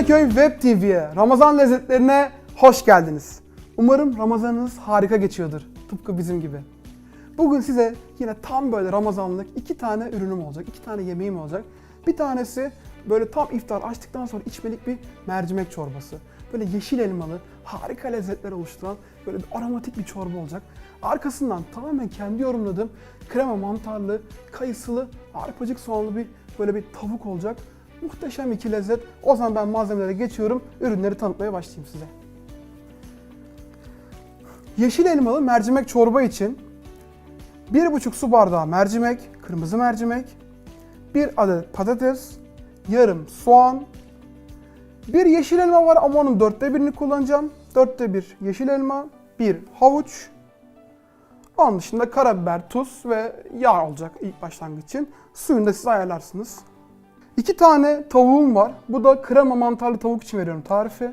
Çekmeköy Web TV'ye, Ramazan lezzetlerine hoş geldiniz. Umarım Ramazanınız harika geçiyordur. Tıpkı bizim gibi. Bugün size yine tam böyle Ramazanlık iki tane ürünüm olacak. iki tane yemeğim olacak. Bir tanesi böyle tam iftar açtıktan sonra içmelik bir mercimek çorbası. Böyle yeşil elmalı, harika lezzetler oluşturan böyle bir aromatik bir çorba olacak. Arkasından tamamen kendi yorumladığım krema mantarlı, kayısılı, arpacık soğanlı bir böyle bir tavuk olacak. Muhteşem iki lezzet. O zaman ben malzemelere geçiyorum. Ürünleri tanıtmaya başlayayım size. Yeşil elmalı mercimek çorba için 1,5 su bardağı mercimek, kırmızı mercimek, 1 adet patates, yarım soğan, bir yeşil elma var ama onun dörtte birini kullanacağım. Dörtte bir yeşil elma, bir havuç, onun dışında karabiber, tuz ve yağ olacak ilk başlangıç için. Suyunu da siz ayarlarsınız. İki tane tavuğum var. Bu da krema mantarlı tavuk için veriyorum tarifi.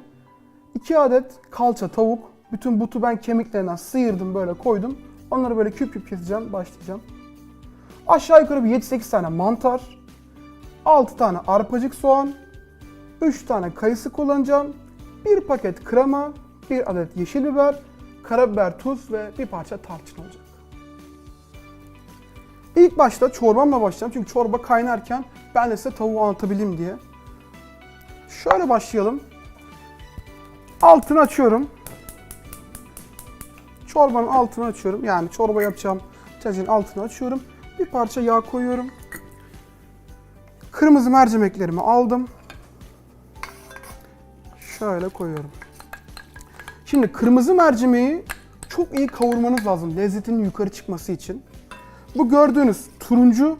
İki adet kalça tavuk. Bütün butu ben kemiklerinden sıyırdım böyle koydum. Onları böyle küp küp keseceğim, başlayacağım. Aşağı yukarı bir 7-8 tane mantar. 6 tane arpacık soğan. 3 tane kayısı kullanacağım. 1 paket krema, 1 adet yeşil biber, karabiber, tuz ve bir parça tarçın olacak. İlk başta çorbamla başlayacağım çünkü çorba kaynarken ben de size tavuğu anlatabileyim diye. Şöyle başlayalım. Altını açıyorum. Çorbanın altını açıyorum. Yani çorba yapacağım tencerenin altını açıyorum. Bir parça yağ koyuyorum. Kırmızı mercimeklerimi aldım. Şöyle koyuyorum. Şimdi kırmızı mercimeği çok iyi kavurmanız lazım lezzetinin yukarı çıkması için. Bu gördüğünüz turuncu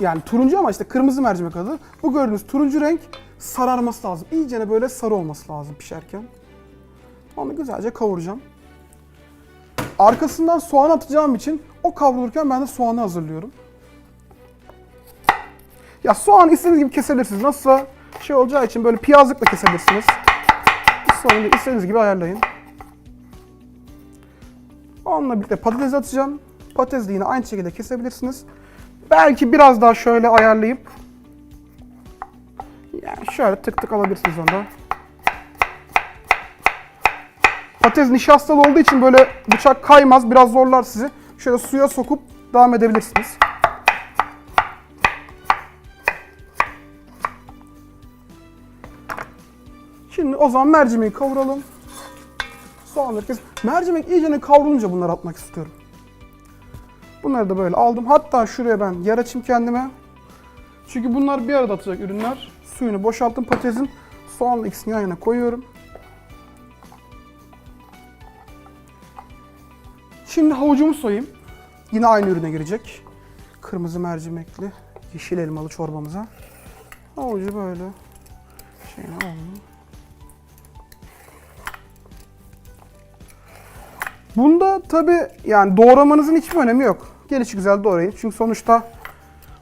yani turuncu ama işte kırmızı mercimek adı. Bu gördüğünüz turuncu renk sararması lazım. İyicene böyle sarı olması lazım pişerken. Onu güzelce kavuracağım. Arkasından soğan atacağım için o kavrulurken ben de soğanı hazırlıyorum. Ya soğan istediğiniz gibi kesebilirsiniz. Nasılsa şey olacağı için böyle piyazlıkla kesebilirsiniz. Soğanı istediğiniz gibi ayarlayın. Onunla birlikte patates atacağım. Patatesi yine aynı şekilde kesebilirsiniz. Belki biraz daha şöyle ayarlayıp yani şöyle tık tık alabilirsiniz onda. Patates nişastalı olduğu için böyle bıçak kaymaz, biraz zorlar sizi. Şöyle suya sokup devam edebilirsiniz. Şimdi o zaman mercimeği kavuralım. Soğanları kes. Mercimek iyicene kavrulunca bunları atmak istiyorum. Bunları da böyle aldım. Hatta şuraya ben yer açayım kendime. Çünkü bunlar bir arada atacak ürünler. Suyunu boşalttım patatesin. Soğanla ikisini yan yana koyuyorum. Şimdi havucumu soyayım. Yine aynı ürüne girecek. Kırmızı mercimekli, yeşil elmalı çorbamıza. Havucu böyle şeyine alalım. Bunda tabi yani doğramanızın hiçbir önemi yok. Gelişi güzel doğrayın. Çünkü sonuçta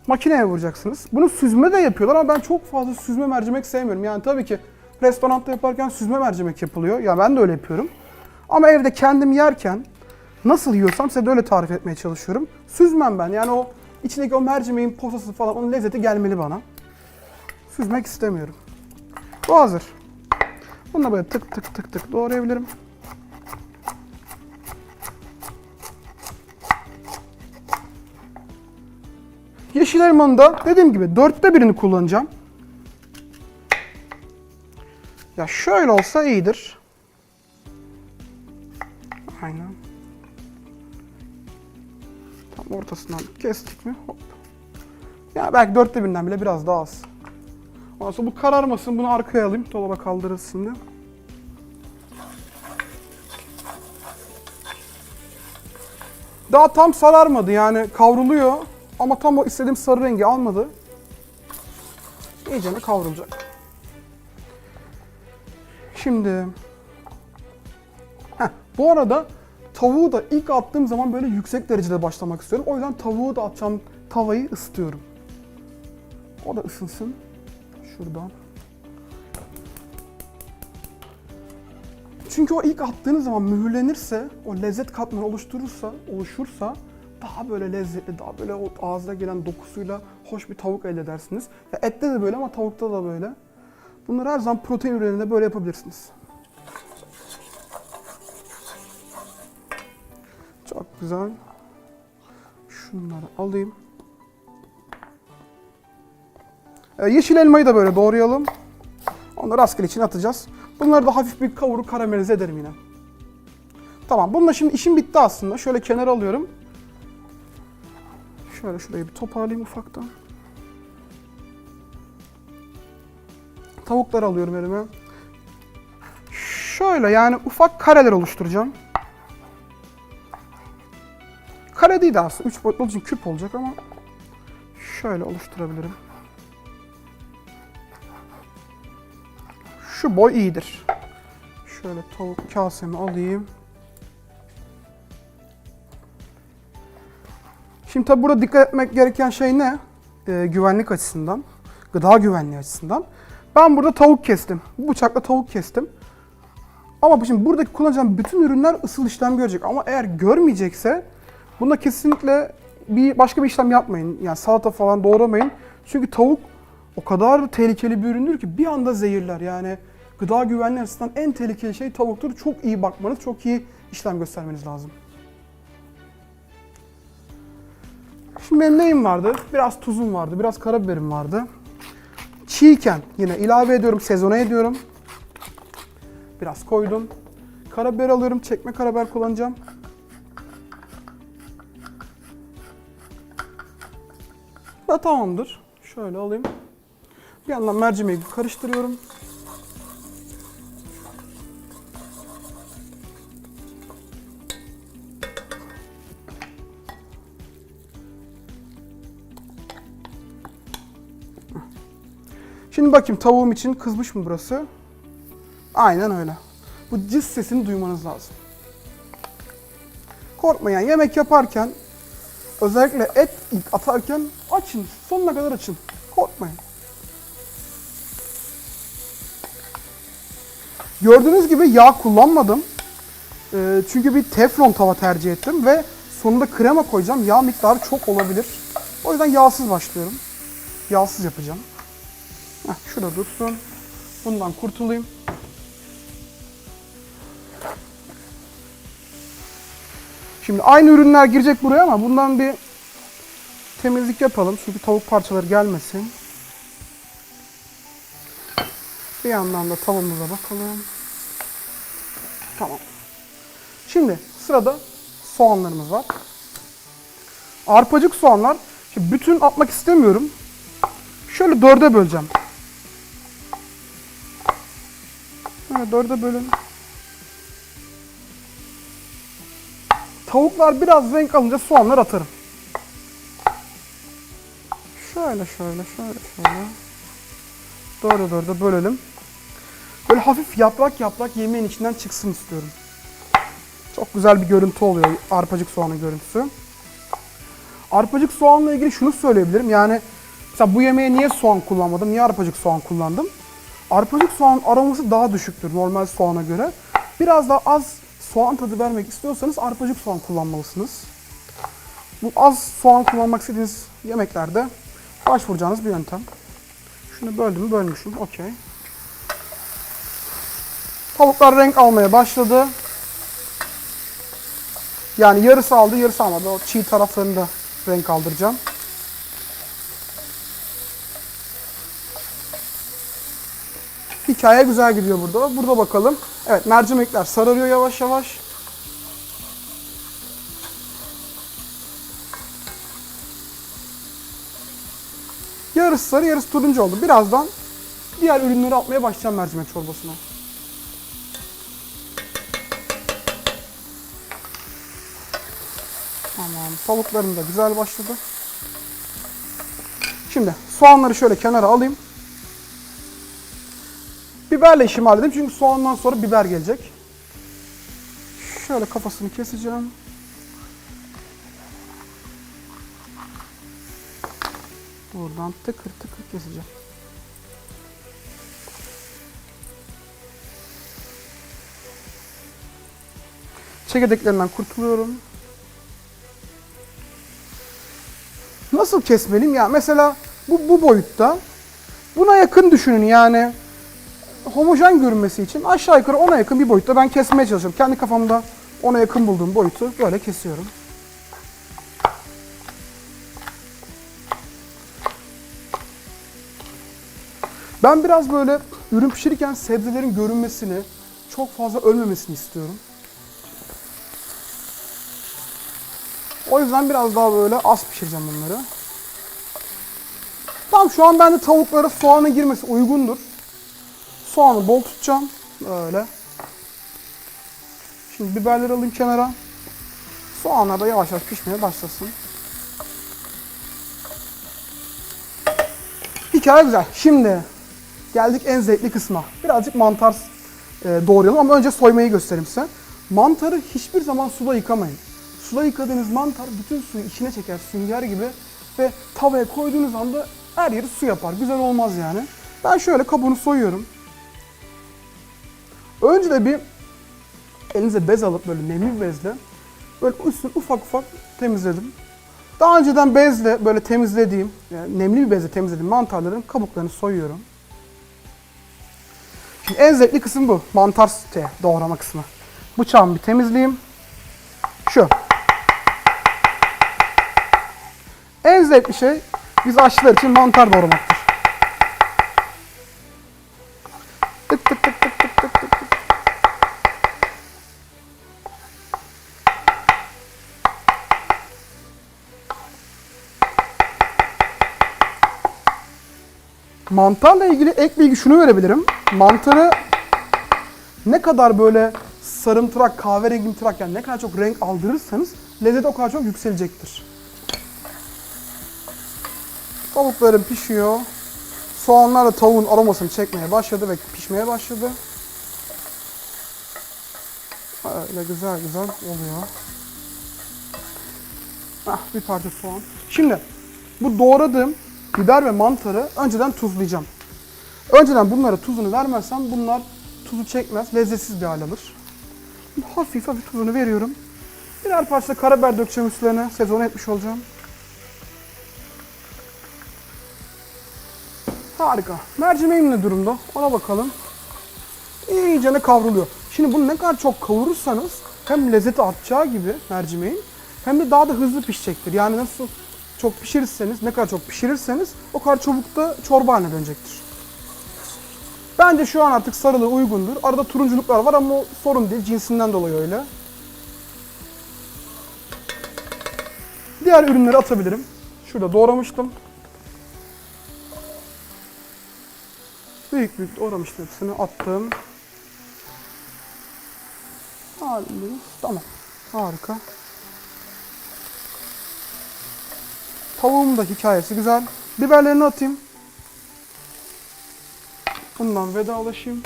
makineye vuracaksınız. Bunu süzme de yapıyorlar ama ben çok fazla süzme mercimek sevmiyorum. Yani tabii ki restoranda yaparken süzme mercimek yapılıyor. Ya ben de öyle yapıyorum. Ama evde kendim yerken nasıl yiyorsam size de öyle tarif etmeye çalışıyorum. Süzmem ben. Yani o içindeki o mercimeğin posası falan onun lezzeti gelmeli bana. Süzmek istemiyorum. Bu hazır. Bunu da böyle tık tık tık tık doğrayabilirim. Yeşil elmanın da dediğim gibi dörtte birini kullanacağım. Ya şöyle olsa iyidir. Aynen. Tam ortasından kestik mi? Hop. Ya belki dörtte birinden bile biraz daha az. Ondan sonra bu kararmasın. Bunu arkaya alayım. Dolaba kaldırırız şimdi. Daha tam sararmadı yani kavruluyor ama tam o istediğim sarı rengi almadı. İyicene kavrulacak. Şimdi Heh, bu arada tavuğu da ilk attığım zaman böyle yüksek derecede başlamak istiyorum. O yüzden tavuğu da atacağım tavayı ısıtıyorum. O da ısınsın. Şuradan. Çünkü o ilk attığınız zaman mühürlenirse, o lezzet katmanı oluşturursa, oluşursa daha böyle lezzetli, daha böyle o ağızda gelen dokusuyla hoş bir tavuk elde edersiniz. Ya ette de böyle ama tavukta da böyle. Bunları her zaman protein ürünlerinde böyle yapabilirsiniz. Çok güzel. Şunları alayım. Ee, yeşil elmayı da böyle doğrayalım. Onları rastgele içine atacağız. Bunları da hafif bir kavurup karamelize ederim yine. Tamam bununla şimdi işim bitti aslında. Şöyle kenara alıyorum. Şöyle şurayı bir toparlayayım ufaktan. Tavukları alıyorum elime. Şöyle yani ufak kareler oluşturacağım. Kare değil de aslında. 3 boyutlu için küp olacak ama şöyle oluşturabilirim. Şu boy iyidir. Şöyle tavuk kasemi alayım. Şimdi tabi burada dikkat etmek gereken şey ne? Ee, güvenlik açısından, gıda güvenliği açısından. Ben burada tavuk kestim. Bu bıçakla tavuk kestim. Ama şimdi buradaki kullanacağım bütün ürünler ısıl işlem görecek. Ama eğer görmeyecekse bunda kesinlikle bir başka bir işlem yapmayın. Yani salata falan doğramayın. Çünkü tavuk o kadar tehlikeli bir üründür ki bir anda zehirler. Yani gıda güvenliği açısından en tehlikeli şey tavuktur. Çok iyi bakmanız, çok iyi işlem göstermeniz lazım. Şimdi benim neyim vardı? Biraz tuzum vardı, biraz karabiberim vardı. Çiğken yine ilave ediyorum, sezona ediyorum. Biraz koydum. Karabiber alıyorum, çekme karabiber kullanacağım. Ve tamamdır. Şöyle alayım. Bir yandan mercimeği karıştırıyorum. Şimdi bakayım tavuğum için kızmış mı burası? Aynen öyle. Bu cız sesini duymanız lazım. Korkmayın yemek yaparken özellikle et ilk atarken açın. Sonuna kadar açın. Korkmayın. Gördüğünüz gibi yağ kullanmadım. Ee, çünkü bir teflon tava tercih ettim ve sonunda krema koyacağım. Yağ miktarı çok olabilir. O yüzden yağsız başlıyorum. Yağsız yapacağım. Heh, şurada dursun. Bundan kurtulayım. Şimdi aynı ürünler girecek buraya ama bundan bir temizlik yapalım. Çünkü tavuk parçaları gelmesin. Bir yandan da tavuğumuza bakalım. Tamam. Şimdi sırada soğanlarımız var. Arpacık soğanlar. Şimdi bütün atmak istemiyorum. Şöyle dörde böleceğim. Şöyle dörde bölün. Tavuklar biraz renk alınca soğanlar atarım. Şöyle şöyle şöyle şöyle. Dörde dörde bölelim. Böyle hafif yaprak yaprak yemeğin içinden çıksın istiyorum. Çok güzel bir görüntü oluyor arpacık soğanın görüntüsü. Arpacık soğanla ilgili şunu söyleyebilirim. Yani mesela bu yemeğe niye soğan kullanmadım? Niye arpacık soğan kullandım? Arpacık soğan aroması daha düşüktür normal soğana göre. Biraz daha az soğan tadı vermek istiyorsanız arpacık soğan kullanmalısınız. Bu az soğan kullanmak istediğiniz yemeklerde başvuracağınız bir yöntem. Şunu böldüm mü bölmüşüm. Okey. Tavuklar renk almaya başladı. Yani yarısı aldı, yarısı almadı. O çiğ taraflarını da renk aldıracağım. Hikaye güzel gidiyor burada. Burada bakalım. Evet mercimekler sararıyor yavaş yavaş. Yarısı sarı, yarısı turuncu oldu. Birazdan diğer ürünleri atmaya başlayacağım mercimek çorbasına. Tamam, tavuklarım da güzel başladı. Şimdi soğanları şöyle kenara alayım. Biberle işimi halledeyim çünkü soğandan sonra biber gelecek. Şöyle kafasını keseceğim. Buradan tıkır tıkır keseceğim. Çekirdeklerinden kurtuluyorum. Nasıl kesmeliyim ya? Mesela bu, bu boyutta buna yakın düşünün yani homojen görünmesi için aşağı yukarı ona yakın bir boyutta ben kesmeye çalışıyorum. Kendi kafamda ona yakın bulduğum boyutu böyle kesiyorum. Ben biraz böyle ürün pişirirken sebzelerin görünmesini, çok fazla ölmemesini istiyorum. O yüzden biraz daha böyle az pişireceğim bunları. Tamam şu an bende tavuklara soğanın girmesi uygundur. Soğanı bol tutacağım. Böyle. Şimdi biberleri alayım kenara. Soğanlar da yavaş yavaş pişmeye başlasın. Hikaye güzel. Şimdi geldik en zevkli kısma. Birazcık mantar e, doğrayalım ama önce soymayı göstereyim size. Mantarı hiçbir zaman suda yıkamayın. Suda yıkadığınız mantar bütün suyu içine çeker sünger gibi ve tavaya koyduğunuz anda her yeri su yapar. Güzel olmaz yani. Ben şöyle kabuğunu soyuyorum. Önce de bir elinize bez alıp böyle nemli bir bezle böyle üstünü ufak ufak temizledim. Daha önceden bezle böyle temizlediğim, yani nemli bir bezle temizlediğim mantarların kabuklarını soyuyorum. Şimdi en zevkli kısım bu. Mantar şey, doğrama kısmı. Bıçağımı bir temizleyeyim. Şu. En zevkli şey biz aşçılar için mantar doğramaktır. Mantarla ilgili ek bilgi şunu verebilirim. Mantarı ne kadar böyle sarımtırak, kahverengimtırak yani ne kadar çok renk aldırırsanız lezzet o kadar çok yükselecektir. Tavuklarım pişiyor. Soğanlar da tavuğun aromasını çekmeye başladı ve pişmeye başladı. Öyle güzel güzel oluyor. Ah, bir parça soğan. Şimdi bu doğradığım biber ve mantarı önceden tuzlayacağım. Önceden bunlara tuzunu vermezsem bunlar tuzu çekmez, lezzetsiz bir hal alır. Hafif hafif tuzunu veriyorum. Birer parça karabiber dökeceğim üstlerine, sezon etmiş olacağım. Harika. Mercimeğim ne durumda? Ona bakalım. İyicene kavruluyor. Şimdi bunu ne kadar çok kavurursanız hem lezzeti artacağı gibi mercimeğin hem de daha da hızlı pişecektir. Yani nasıl çok pişirirseniz, ne kadar çok pişirirseniz o kadar çabuk da çorba haline dönecektir. Bence şu an artık sarılığı uygundur. Arada turunculuklar var ama o sorun değil. Cinsinden dolayı öyle. Diğer ürünleri atabilirim. Şurada doğramıştım. Büyük büyük doğramıştım hepsini attım. Tamam. Harika. Tavuğumun da hikayesi güzel. Biberlerini atayım. Bundan vedalaşayım.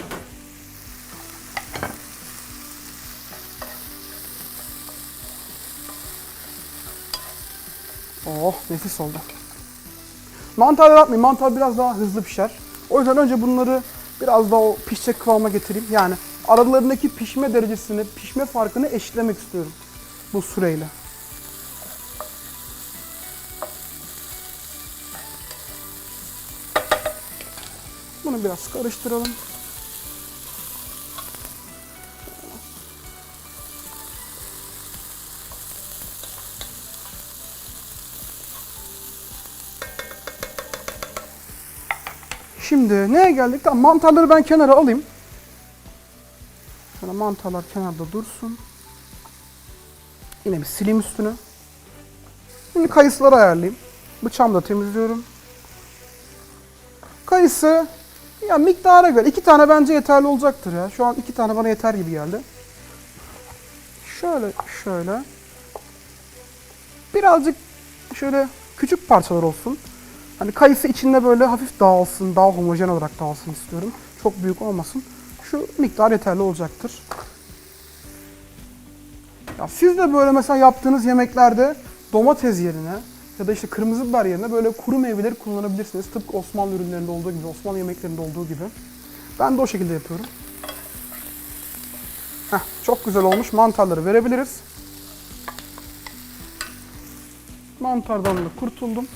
Oh nefis oldu. Mantar atmayayım. Mantar biraz daha hızlı pişer. O yüzden önce bunları biraz daha o pişecek kıvama getireyim. Yani aralarındaki pişme derecesini, pişme farkını eşitlemek istiyorum bu süreyle. Biraz karıştıralım. Şimdi neye geldik? Tamam mantarları ben kenara alayım. Şöyle mantarlar kenarda dursun. Yine bir sileyim üstünü. Şimdi kayısıları ayarlayayım. Bıçağımla temizliyorum. Kayısı ya miktara göre iki tane bence yeterli olacaktır ya. Şu an iki tane bana yeter gibi geldi. Şöyle şöyle. Birazcık şöyle küçük parçalar olsun. Hani kayısı içinde böyle hafif dağılsın, daha homojen olarak dağılsın istiyorum. Çok büyük olmasın. Şu miktar yeterli olacaktır. Ya siz de böyle mesela yaptığınız yemeklerde domates yerine ya da işte kırmızı biber yerine böyle kuru meyveleri kullanabilirsiniz. Tıpkı Osmanlı ürünlerinde olduğu gibi, Osmanlı yemeklerinde olduğu gibi. Ben de o şekilde yapıyorum. Heh, çok güzel olmuş. Mantarları verebiliriz. Mantardan da kurtuldum.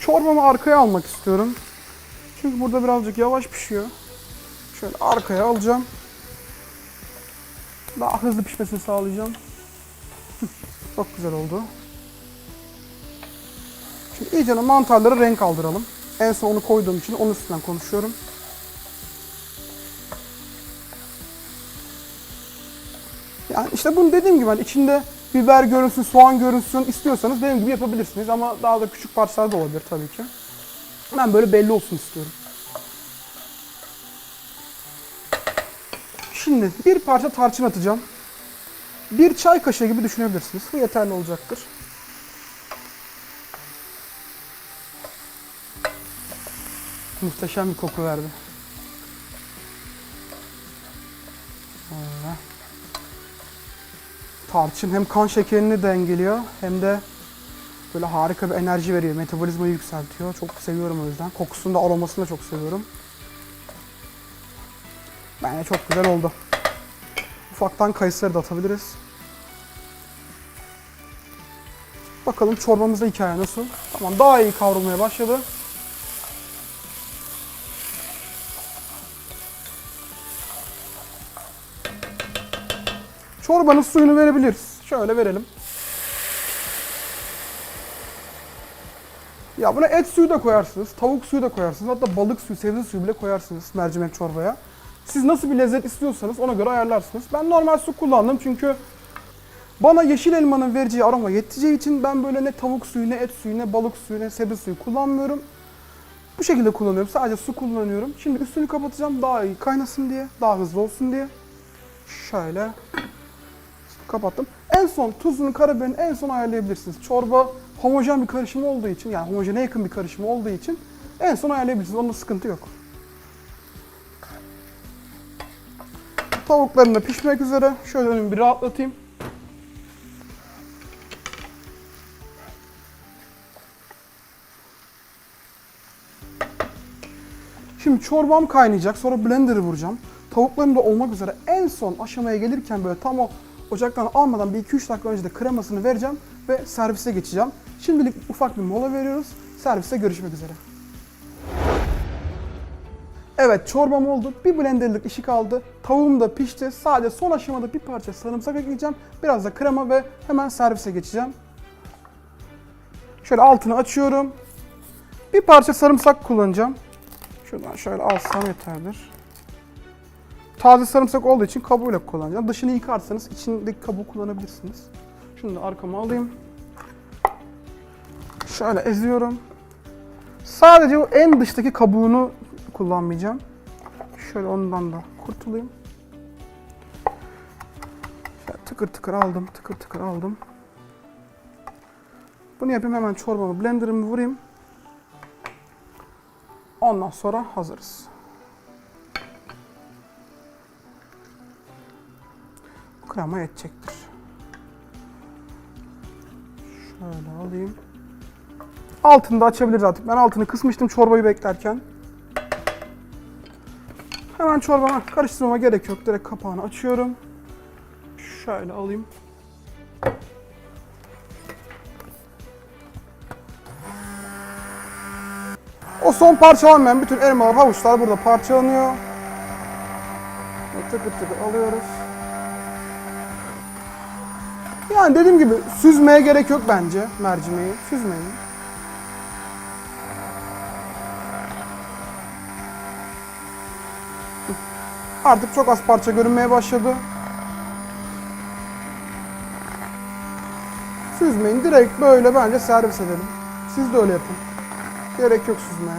Çorbamı arkaya almak istiyorum. Çünkü burada birazcık yavaş pişiyor. Şöyle arkaya alacağım. Daha hızlı pişmesini sağlayacağım. Çok güzel oldu. Şimdi iyice mantarlara renk aldıralım. En son onu koyduğum için onun üstünden konuşuyorum. Yani işte bunu dediğim gibi hani içinde biber görünsün, soğan görünsün istiyorsanız dediğim gibi yapabilirsiniz ama daha da küçük parçalar da olabilir tabii ki. Ben böyle belli olsun istiyorum. Şimdi bir parça tarçın atacağım. Bir çay kaşığı gibi düşünebilirsiniz. Bu yeterli olacaktır. Muhteşem bir koku verdi. Tarçın hem kan şekerini dengeliyor hem de böyle harika bir enerji veriyor. Metabolizmayı yükseltiyor. Çok seviyorum o yüzden. Kokusunu da aromasını da çok seviyorum. Bence çok güzel oldu. Ufaktan kayısıları da atabiliriz. Bakalım çorbamızda hikaye nasıl? Tamam daha iyi kavrulmaya başladı. Çorbanın suyunu verebiliriz. Şöyle verelim. Ya buna et suyu da koyarsınız, tavuk suyu da koyarsınız, hatta balık suyu, sebze suyu bile koyarsınız mercimek çorbaya. Siz nasıl bir lezzet istiyorsanız ona göre ayarlarsınız. Ben normal su kullandım çünkü bana yeşil elmanın vereceği aroma yeteceği için ben böyle ne tavuk suyu, ne et suyu, ne balık suyu, ne sebze suyu kullanmıyorum. Bu şekilde kullanıyorum. Sadece su kullanıyorum. Şimdi üstünü kapatacağım daha iyi kaynasın diye, daha hızlı olsun diye. Şöyle kapattım. En son tuzunu, karabiberini en son ayarlayabilirsiniz. Çorba homojen bir karışım olduğu için, yani homojene yakın bir karışım olduğu için en son ayarlayabilirsiniz. Onda sıkıntı yok. Tavuklarım da pişmek üzere. Şöyle önümü bir rahatlatayım. Şimdi çorbam kaynayacak. Sonra blender'ı vuracağım. Tavuklarım da olmak üzere en son aşamaya gelirken böyle tam o ocaktan almadan bir 2-3 dakika önce de kremasını vereceğim ve servise geçeceğim. Şimdilik ufak bir mola veriyoruz. Serviste görüşmek üzere. Evet çorbam oldu. Bir blenderlık işi kaldı. Tavuğum da pişti. Sadece son aşamada bir parça sarımsak ekleyeceğim. Biraz da krema ve hemen servise geçeceğim. Şöyle altını açıyorum. Bir parça sarımsak kullanacağım. Şuradan şöyle alsam yeterdir. Taze sarımsak olduğu için kabuğuyla kullanacağım. Dışını yıkarsanız içindeki kabuğu kullanabilirsiniz. Şunu da arkama alayım. Şöyle eziyorum. Sadece o en dıştaki kabuğunu kullanmayacağım. Şöyle ondan da kurtulayım. Şöyle tıkır tıkır aldım, tıkır tıkır aldım. Bunu yapayım hemen çorbamı blenderımı vurayım. Ondan sonra hazırız. Krema yetecektir. Şöyle alayım. Altını da açabiliriz artık. Ben altını kısmıştım çorbayı beklerken. Hemen çorbama karıştırmama gerek yok. Direkt kapağını açıyorum. Şöyle alayım. O son parçalanmayan bütün elmalar, havuçlar burada parçalanıyor. Tıkır tıkır alıyoruz. Yani dediğim gibi süzmeye gerek yok bence mercimeği. Süzmeyin. Artık çok az parça görünmeye başladı. Süzmeyin. Direkt böyle bence servis edelim. Siz de öyle yapın. Gerek yok süzmeye.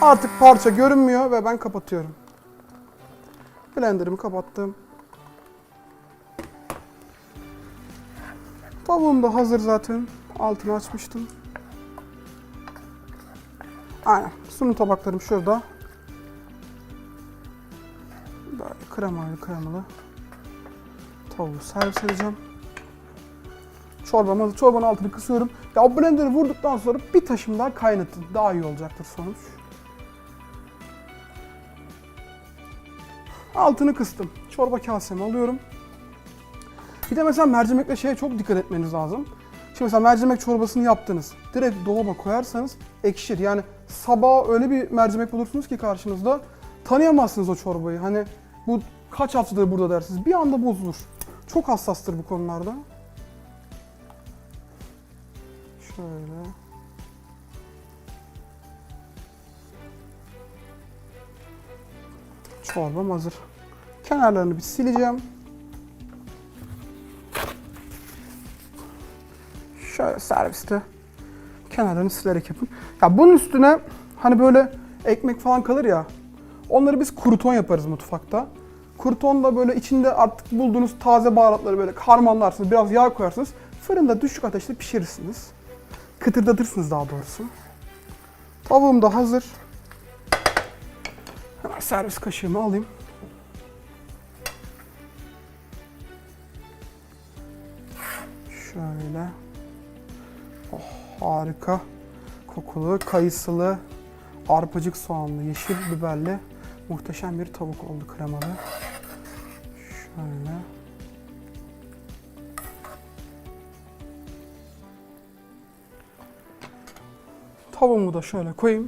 Artık parça görünmüyor ve ben kapatıyorum. Blender'ımı kapattım. Tavuğum da hazır zaten. Altını açmıştım. Aynen. Sunum tabaklarım şurada. Böyle kremalı kremalı. Tavuğu servis edeceğim. Çorbam hazır. Çorbanın altını kısıyorum. Ya o blender'ı vurduktan sonra bir taşım daha kaynatın. Daha iyi olacaktır sonuç. Altını kıstım. Çorba kasemi alıyorum. Bir de mesela mercimekle şeye çok dikkat etmeniz lazım. Şimdi mesela mercimek çorbasını yaptınız. Direkt dolaba koyarsanız ekşir. Yani sabah öyle bir mercimek bulursunuz ki karşınızda tanıyamazsınız o çorbayı. Hani bu kaç haftadır burada dersiniz. Bir anda bozulur. Çok hassastır bu konularda. Şöyle. Çorbam hazır. Kenarlarını bir sileceğim. Şöyle serviste kenarlarını silerek yapın. Ya bunun üstüne hani böyle ekmek falan kalır ya. Onları biz kruton yaparız mutfakta. Kruton da böyle içinde artık bulduğunuz taze baharatları böyle harmanlarsınız. Biraz yağ koyarsınız. Fırında düşük ateşte pişirirsiniz. Kıtırdatırsınız daha doğrusu. Tavuğum da hazır. Hemen servis kaşığımı alayım. Şöyle. Harika. Kokulu, kayısılı, arpacık soğanlı, yeşil biberli muhteşem bir tavuk oldu kremalı. Şöyle. Tavuğumu da şöyle koyayım.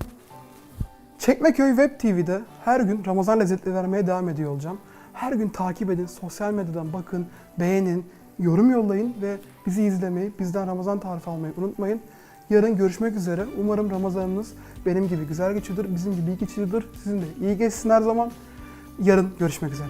Çekmeköy Web TV'de her gün Ramazan lezzetleri vermeye devam ediyor olacağım. Her gün takip edin, sosyal medyadan bakın, beğenin, yorum yollayın ve bizi izlemeyi, bizden Ramazan tarifi almayı unutmayın. Yarın görüşmek üzere. Umarım Ramazanınız benim gibi güzel geçiyordur, bizim gibi iyi geçiyordur. Sizin de iyi geçsin her zaman. Yarın görüşmek üzere.